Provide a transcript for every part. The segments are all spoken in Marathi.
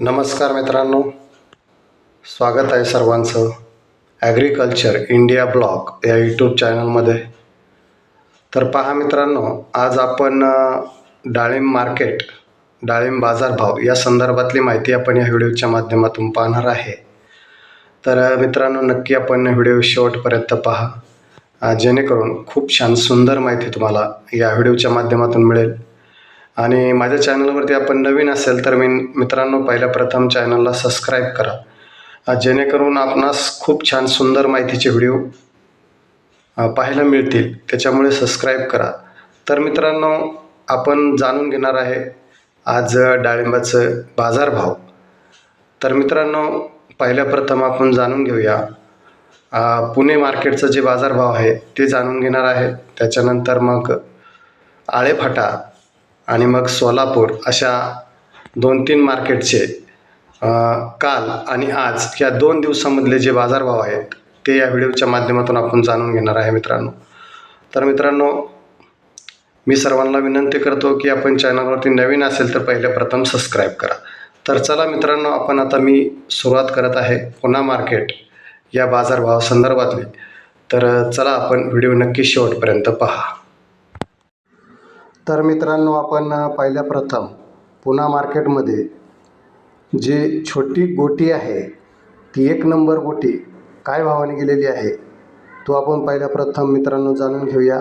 नमस्कार मित्रांनो. स्वागत आहे सर्वांचं. ॲग्रिकल्चर इंडिया ब्लॉग या यूट्यूब चॅनलमध्ये तर पहा मित्रांनो आज आपण डाळिंब मार्केट डाळिंब बाजारभाव या संदर्भातली माहिती आपण या व्हिडिओच्या माध्यमातून पाहणार आहे. तर मित्रांनो नक्की आपण व्हिडिओ शेवटपर्यंत पहा. जेणेकरून खूप छान सुंदर माहिती तुम्हाला या व्हिडिओच्या माध्यमातून मिळेल. आणि माझ्या चॅनलवरती आपण नवीन असेल तर मी मित्रांनो पहिल्या प्रथम चॅनलला सबस्क्राईब करा. जेणेकरून आपणास खूप छान सुंदर माहितीचे व्हिडिओ पाहायला मिळतील. त्याच्यामुळे सबस्क्राईब करा. तर मित्रांनो आपण जाणून घेणार आहे आज डाळिंबाचं बाजारभाव. तर मित्रांनो पहिल्या प्रथम आपण जाणून घेऊया. पुणे मार्केटचं जे बाजारभाव आहे ते जाणून घेणार आहे. त्याच्यानंतर मग आळेफाटा आणि मग सोलापूर अशा दोन तीन मार्केटचे काल आणि आज या दोन दिवसामधले जे बाजारभाव आहेत ते या व्हिडिओच्या माध्यमातून आपण जाणून घेणार आहे मित्रांनो. तर मित्रांनो मी सर्वांना विनंती करतो की आपण चॅनलवरती नवीन असेल तर पहिले प्रथम सबस्क्राईब करा. तर चला मित्रांनो आपण आता मी सुरुवात करत आहे पुन्हा मार्केट या बाजारभावासंदर्भातली तर चला आपण व्हिडिओ नक्की शेवटपर्यंत पहा. तर मित्रांनो आपण पहिल्या प्रथम पुणा मार्केटमध्ये जी छोटी गोटी आहे ती एक नंबर गोटी काय भावाने गेलेली आहे तो आपण पहिल्या प्रथम मित्रांनो जाणून घेऊया.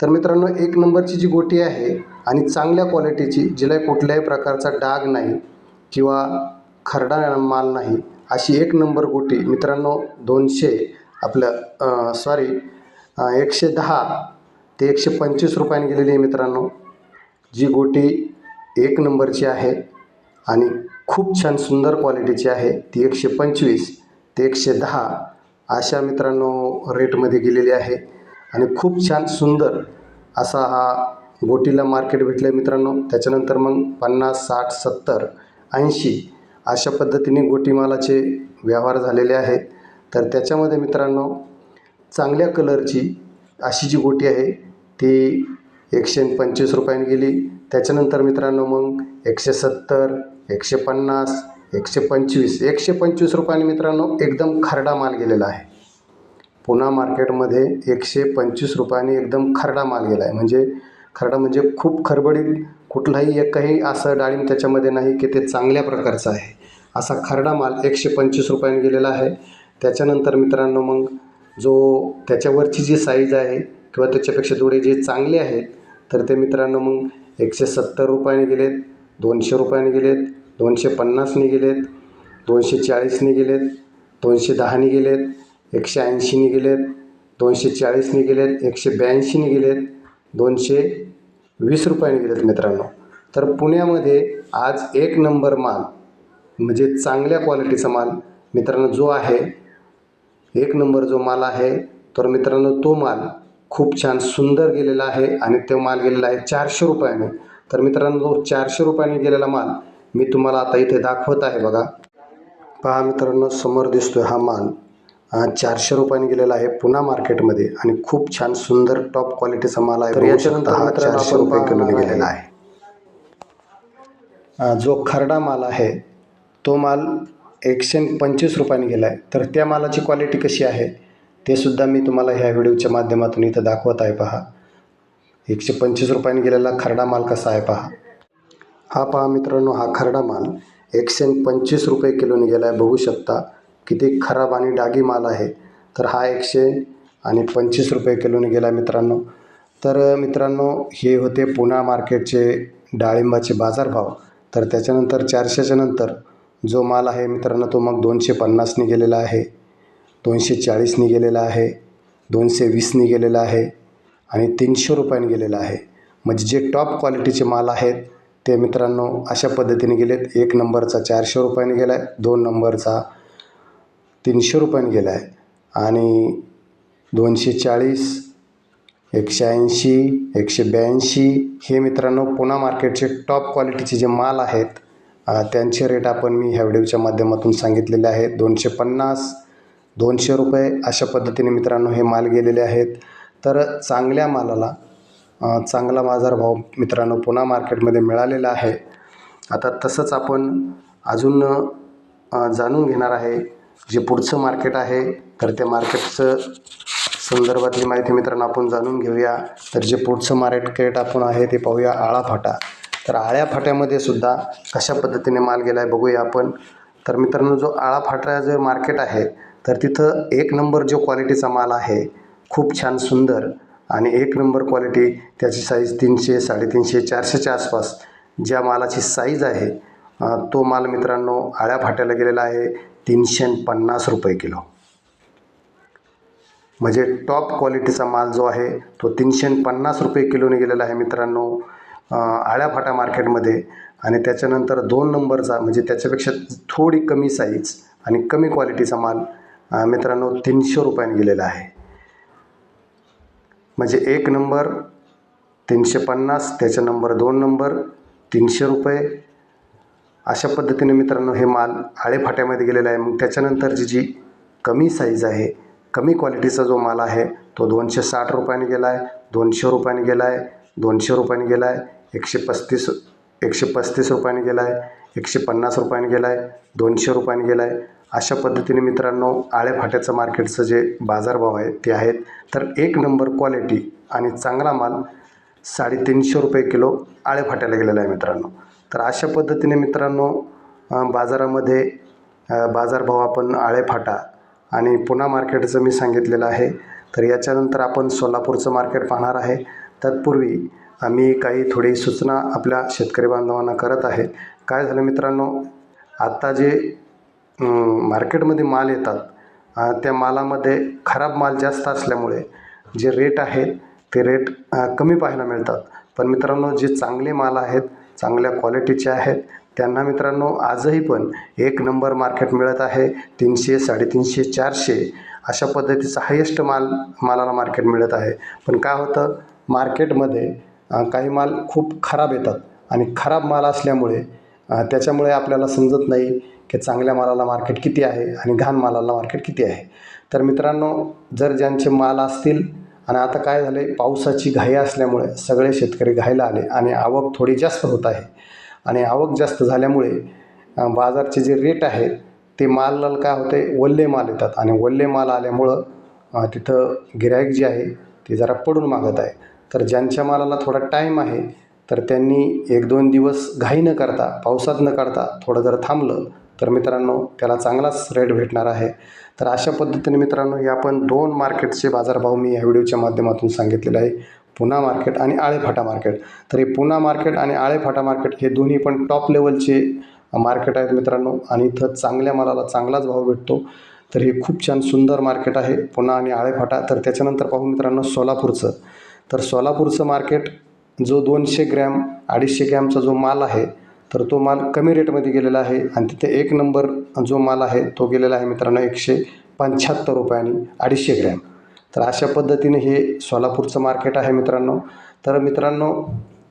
तर मित्रांनो एक नंबरची जी गोटी आहे आणि चांगल्या क्वालिटीची जिला कुठल्याही प्रकारचा डाग नाही किंवा खरडा माल नाही अशी एक नंबर गोटी मित्रांनो दोनशे आपलं सॉरी एकशे दहा ते एकशे पंचवीस रुपयाने गेलेली आहे मित्रांनो. जी गोटी एक नंबरची आहे आणि खूप छान सुंदर क्वालिटीची आहे. ती एकशे पंचवीस ते एकशे दहा अशा मित्रांनो रेटमध्ये गेलेली आहे. आणि खूप छान सुंदर असा हा गोटीला मार्केट भेटलं आहे मित्रांनो. त्याच्यानंतर मग पन्नास साठ सत्तर ऐंशी अशा पद्धतीने गोटीमालाचे व्यवहार झालेले आहे. तर त्याच्यामध्ये मित्रांनो चांगल्या कलरची अशी जी गोटी आहे ती एकशे पंचवीस रुपयाने गेली. त्याच्यानंतर मित्रांनो मग एकशे सत्तर एकशे पन्नास एकशे पंचवीस एकशे पंचवीस रुपयाने मित्रांनो एकदम खरडा माल गेलेला आहे. पुन्हा मार्केटमध्ये एकशे पंचवीस रुपयाने एकदम खरडा माल गेला आहे. म्हणजे खरडा म्हणजे खूप खरबडीत कुठलाही एकही असं डाळिंब त्याच्यामध्ये नाही की ते चांगल्या प्रकारचं आहे. असा खरडा माल एकशे पंचवीस रुपयाने गेलेला आहे. त्याच्यानंतर मित्रांनो मग जो त्याच्यावरची जी साईज आहे किंवा त्याच्यापेक्षा थोडे जे चांगले आहेत तर ते मित्रांनो मग एकशे सत्तर रुपयाने गेलेत दोनशे रुपयाने गेलेत दोनशे पन्नासने गेलेत दोनशे चाळीसने गेलेत दोनशे दहाने गेलेत एकशे ऐंशीने गेलेत दोनशे चाळीसने गेलेत एकशे ब्याऐंशीने गेलेत दोनशे वीस रुपयाने गेलेत मित्रांनो. तर पुण्यामध्ये आज एक नंबर माल म्हणजे चांगल्या क्वालिटीचा माल मित्रांनो जो आहे एक नंबर जो माल आहे तर मित्रांनो तो माल खूप छान सुंदर गेलेला आहे आणि तो माल गेलेला आहे चारशे रुपयाने. तर मित्रांनो चारशे रुपयाने गेलेला माल मी तुम्हाला आता इथे दाखवत आहे बघा. पहा मित्रांनो समोर दिसतोय हा माल. हा चारशे रुपयाने गेलेला आहे पुणा मार्केटमध्ये आणि खूप छान सुंदर टॉप क्वालिटीचा माल आहे. तर याच्यानंतर हा चारशे रुपये किलोने गेलेला आहे. जो खरडा माल आहे तो माल एकशे पंचवीस रुपयाने गेला आहे तर त्या मालाची क्वालिटी कशी आहे? ते सुद्धा मी तुम्हाला ह्या व्हिडिओच्या माध्यमातून इथं दाखवत आहे पहा. एकशे पंचवीस रुपयाने गेलेला खरडा माल कसा आहे पहा. हा पहा मित्रांनो हा खरडा माल एकशे पंचवीस रुपये किलोने गेला आहे बघू शकता किती खराब आणि डागी माल आहे. तर हा एकशे आणि पंचवीस रुपये किलोने गेला आहे मित्रांनो. तर मित्रांनो हे होते पुणा मार्केटचे डाळिंबाचे बाजारभाव. तर त्याच्यानंतर चारशेच्या नंतर जो माल आहे मित्रांनो तो मग दोनशे पन्नासने गेलेला आहे. दोनशे चाळीसने गेलेला आहे दोनशे वीसने गेलेला आहे आणि तीनशे रुपयाने गेलेला आहे. म्हणजे जे टॉप क्वालिटीचे माल आहेत ते मित्रांनो अशा पद्धतीने गेलेत. एक नंबरचा चारशे रुपयाने गेला आहे दोन नंबरचा तीनशे रुपयाने गेला आहे आणि दोनशे चाळीस एकशे ऐंशी एकशे ब्याऐंशी हे मित्रांनो पुणा मार्केटचे टॉप क्वालिटीचे जे माल आहेत त्यांचे रेट आपण मी ह्या व्हिडिओच्या माध्यमातून सांगितलेले आहेत दोनशे पन्नास दोनशे रुपये अशा पद्धतीने मित्रांनो हे माल गेलेले आहेत. तर चांगल्या मालाला चांगला बाजारभाव मित्रांनो पुन्हा मार्केटमध्ये मिळालेला आहे. आता तसंच आपण अजून जाणून घेणार आहे जे पुढचं मार्केट आहे. तर त्या मार्केटचं संदर्भातली माहिती मित्रांनो आपण जाणून घेऊया. तर जे पुढचं मार्केट आपण आहे ते पाहूया आळा फाटा. तर आळ्या फाट्यामध्ये सुद्धा कशा पद्धतीने माल गेला आहे बघूया आपण. तर मित्रांनो जो आळा फाटा मार्केट आहे तर तिथं एक नंबर जो क्वालिटीचा माल आहे खूप छान सुंदर आणि एक नंबर क्वालिटी त्याची साईज तीनशे साडेतीनशे चारशेच्या आसपास ज्या मालाची साईज आहे तो माल मित्रांनो आळ्या फाट्याला गेलेला आहे तीनशे पन्नास रुपये किलो. म्हणजे टॉप क्वालिटीचा माल जो आहे तो तीनशे पन्नास रुपये किलोने गेलेला आहे मित्रांनो आळ्याफाटा मार्केटमध्ये आणि त्याच्यानंतर दोन नंबरचा म्हणजे त्याच्यापेक्षा थोडी कमी साईज आणि कमी क्वालिटीचा माल मित्रांनो तीनशे रुपयाने गेलेला आहे. म्हणजे एक नंबर तीनशे पन्नास त्याच्या नंबर दोन नंबर तीनशे रुपये. अशा पद्धतीने मित्रांनो हे माल आळेफाट्यामध्ये गेलेला आहे. मग त्याच्यानंतरची जी कमी साईज आहे कमी क्वालिटीचा जो माल आहे तो दोनशे साठ रुपयाने गेला आहे दोनशे रुपयाने गेला आहे दोनशे रुपयाने गेला आहे एकशे पस्तीस एकशे पस्तीस रुपयाने गेला आहे एकशे पन्नास रुपयाने गेला आहे दोनशे रुपयाने गेला आहे अशा पद्धतीने मित्रांनो आळेफाट्याचं मार्केटचं जे बाजारभाव आहे ते आहेत. तर एक नंबर क्वालिटी आणि चांगला माल साडेतीनशे रुपये किलो आळेफाट्याला गेलेला आहे मित्रांनो. तर अशा पद्धतीने मित्रांनो बाजारामध्ये बाजारभाव आपण आळेफाटा आणि पुन्हा मार्केटचं मी सांगितलेलं आहे. तर याच्यानंतर आपण सोलापूरचं मार्केट पाहणार आहे. तत्पूर्वी आम्ही काही थोडी सूचना आपल्या शेतकरी बांधवांना करत आहे. काय झालं मित्रांनो आत्ता जे मार्केटमध्ये माल येतात. त्या मालामध्ये खराब माल जास्त असल्यामुळे जे रेट आहे ते रेट कमी पाहायला मिळतात. पण मित्रांनो जे चांगले माल आहेत चांगल्या क्वालिटीचे आहेत त्यांना मित्रांनो आजही पण एक नंबर मार्केट मिळत आहे तीनशे साडेतीनशे चारशे अशा पद्धतीचा हायेस्ट माल मालाला मार्केट मिळत आहे. पण काय होतं? मार्केटमध्ये काही माल खूप खराब येतात. आणि खराब माल असल्यामुळे त्याच्यामुळे आपल्याला समजत नाही की चांगल्या मालाला मार्केट किती आहे आणि घाण मालाला मार्केट किती आहे. तर मित्रांनो जर ज्यांचे माल असतील आणि आता काय झाले पावसाची घाई असल्यामुळे सगळे शेतकरी घायला आले आणि आवक थोडी जास्त होत आहे आणि आवक जास्त झाल्यामुळे बाजारचे जे रेट आहेत ते मालाला काय होते वल्ले माल येतात आणि वल्ले माल आल्यामुळं तिथं गिरायक जे आहे ते जरा पडून मागत आहे. तर ज्यांच्या मालाला थोडा टाईम आहे तर त्यांनी एक दोन दिवस घाई न करता पावसात न काढता थोडं जर थांबलं तर मित्रांनो त्याला चांगलाच रेट भेटणार आहे. तर अशा पद्धतीने मित्रांनो या पण दोन मार्केटचे बाजारभाव मी या व्हिडिओच्या माध्यमातून सांगितलेले आहे. पुणा मार्केट आणि आळेफाटा मार्केट. तर हे पुणा मार्केट आणि आळेफाटा मार्केट हे दोन्ही पण टॉप लेवलचे मार्केट आहेत मित्रांनो आणि इथं चांगल्या मालाला चांगलाच भाव भेटतो. तर हे खूप छान सुंदर मार्केट आहे पुणा आणि आळेफाटा. तर त्याच्यानंतर पाहू मित्रांनो सोलापूरचं. तर सोलापूरचं मार्केट जो दोनशे ग्रॅम अडीचशे ग्रॅमचा जो माल आहे तर तो माल कमी रेटमध्ये गेलेला आहे आणि तिथे एक नंबर जो माल आहे तो गेलेला आहे मित्रांनो एकशे पंच्याहत्तर रुपयाने अडीचशे ग्रॅम. तर अशा पद्धतीने हे सोलापूरचं मार्केट आहे मित्रांनो. तर मित्रांनो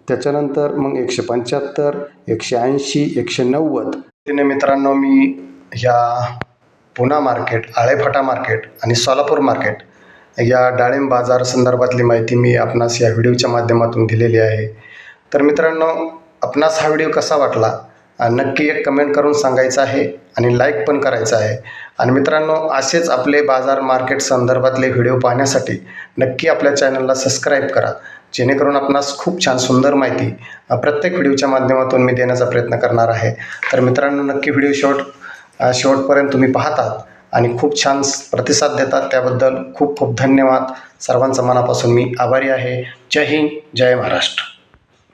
त्याच्यानंतर मग एकशे पंच्याहत्तर एकशे ऐंशी एकशे नव्वद तिने मित्रांनो मी ह्या पुणा मार्केट आळेफाटा मार्केट आणि सोलापूर मार्केट या डाळिंब बाजार संदर्भातली माहिती मी आपणास या व्हिडिओच्या माध्यमातून दिलेली आहे. तर मित्रांनो आपणास हा व्हिडिओ कसा वाटला? नक्की एक कमेंट करून सांगायचं आहे आणि लाईक पण करायचं आहे. आणि मित्रांनो असेच आपले बाजार मार्केट संदर्भातले व्हिडिओ पाहण्यासाठी नक्की आपल्या चॅनलला सबस्क्राईब करा. जेणेकरून आपणास खूप छान सुंदर माहिती प्रत्येक व्हिडिओच्या माध्यमातून मी देण्याचा प्रयत्न करणार आहे. तर मित्रांनो नक्की व्हिडिओ शॉर्ट अ, शेवटपर्यंत तुम्ही पाहतात. आणि खूप छान प्रतिसाद देतात. त्याबद्दल खूप खूप धन्यवाद. सर्वांचा मनापासून मी आभारी आहे. जय हिंद जय महाराष्ट्र.